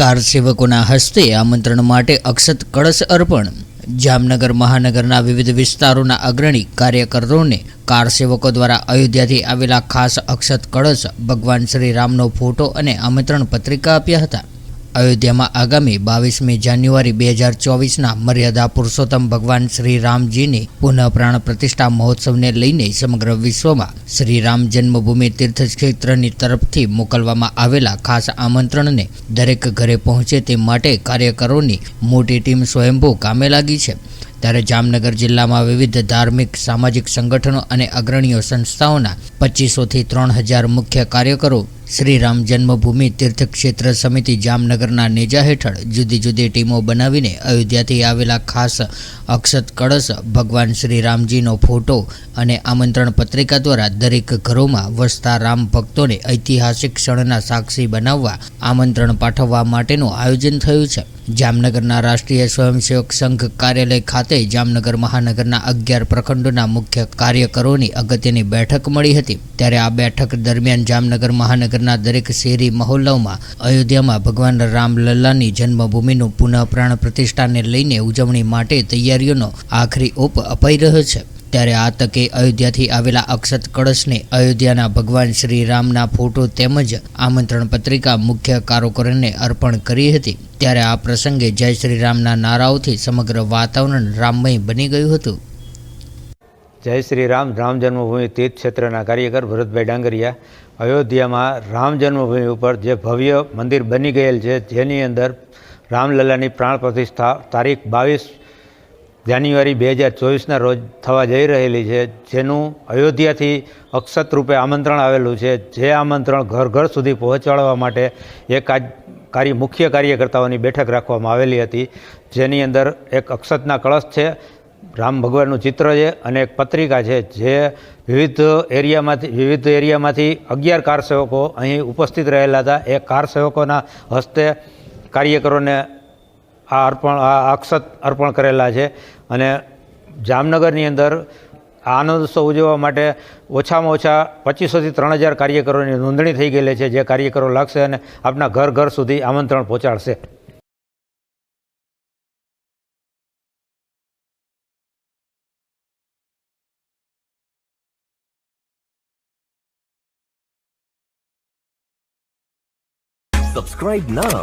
Car સેવકોના હસ્તે આમંત્રણ માટે અક્ષત કળશ અર્પણ. જામનગર મહાનગરના વિવિધ વિસ્તારોના અગ્રણી કાર્યકરોને કાર સેવકો દ્વારા અયોધ્યાથી આવેલા ખાસ અક્ષત કળશ ભગવાન શ્રી રામનો ફોટો અને આમંત્રણ પત્રિકા આપ્યા હતા. અયોધ્યામાં આગામી બાવીસમી જાન્યુઆરી બે હજાર ચોવીસના મર્યાદા પુરુષોત્તમ ભગવાન શ્રી રામજીની પુનઃ પ્રાણ પ્રતિષ્ઠા મહોત્સવને લઈને સમગ્ર વિશ્વમાં શ્રી રામ જન્મભૂમિ તીર્થક્ષેત્રની તરફથી મોકલવામાં આવેલા ખાસ આમંત્રણને દરેક ઘરે પહોંચે તે માટે કાર્યકરોની મોટી ટીમ સ્વયંભૂ કામે લાગી છે. ત્યારે જામનગર જિલ્લામાં વિવિધ ધાર્મિક, સામાજિક સંગઠનો અને અગ્રણીઓ સંસ્થાઓના પચીસોથી ત્રણ હજાર મુખ્ય કાર્યકરો શ્રી રામ જન્મભૂમિ તીર્થક્ષેત્ર સમિતિ જામનગરના નેજા હેઠળ જુદી જુદી ટીમો બનાવીને અયોધ્યાથી આવેલા ખાસ અક્ષત કળશ ભગવાન શ્રી રામજીનો ફોટો અને આમંત્રણ પત્રિકા દ્વારા દરેક ઘરોમાં વસતા રામ ભક્તોને ઐતિહાસિક ક્ષણના સાક્ષી બનાવવા, આમંત્રણ પાઠવવા માટેનું આયોજન થયું છે. જામનગરના રાષ્ટ્રીય સ્વયંસેવક સંઘ કાર્યાલય ખાતે જામનગર મહાનગરના અગિયાર પ્રખંડોના મુખ્ય કાર્યકરોની અગત્યની બેઠક મળી હતી. ત્યારે આ બેઠક દરમિયાન જામનગર મહાનગરના દરેક શહેરી મહોલ્લાઓમાં અયોધ્યામાં ભગવાન રામલલ્લાની જન્મભૂમિનું પુનઃ પ્રાણ પ્રતિષ્ઠાને લઈને ઉજવણી માટે તૈયારીઓનો આખરી ઓપ અપાઈ રહ્યો છે. ત્યારે આ તકે અયોધ્યાથી આવેલા અક્ષત કળશને અયોધ્યાના ભગવાન શ્રી રામના ફોટો તેમજ આમંત્રણ પત્રિકા મુખ્ય કારોકરને અર્પણ કરી હતી. ત્યારે આ પ્રસંગે જય શ્રી રામના નારાઓથી સમગ્ર વાતાવરણ રામમય બની ગયું હતું. જય શ્રી રામ રામ જન્મભૂમિ તીર્થ ક્ષેત્રના કાર્યકર ભરતભાઈ ડાંગરિયા. અયોધ્યામાં રામ જન્મભૂમિ ઉપર જે ભવ્ય મંદિર બની ગયેલ છે, જેની અંદર રામલલ્લાની પ્રાણ પ્રતિષ્ઠા તારીખ બાવીસ જાન્યુઆરી બે હજાર ચોવીસના રોજ થવા જઈ રહેલી છે, જેનું અયોધ્યાથી અક્ષત રૂપે આમંત્રણ આવેલું છે. જે આમંત્રણ ઘર ઘર સુધી પહોંચાડવા માટે એક આજ કાર્ય, મુખ્ય કાર્યકર્તાઓની બેઠક રાખવામાં આવેલી હતી. જેની અંદર એક અક્ષતના કળશ છે, રામ ભગવાનનું ચિત્ર છે અને એક પત્રિકા છે, જે વિવિધ એરિયામાંથી વિવિધ એરિયામાંથી અગિયાર કાર સેવકો અહીં ઉપસ્થિત રહેલા હતા. એ કાર સેવકોના હસ્તે કાર્યકરોને આ અર્પણ, આ અક્ષત અર્પણ કરેલા છે. અને જામનગરની અંદર આનંદ ઉત્સવ ઉજવવા માટે ઓછામાં ઓછા પચીસોથી ત્રણ હજાર કાર્યકરોની નોંધણી થઈ ગયેલી છે, જે કાર્યકરો લાગશે અને આપના ઘર ઘર સુધી આમંત્રણ પહોંચાડશે. Subscribe now.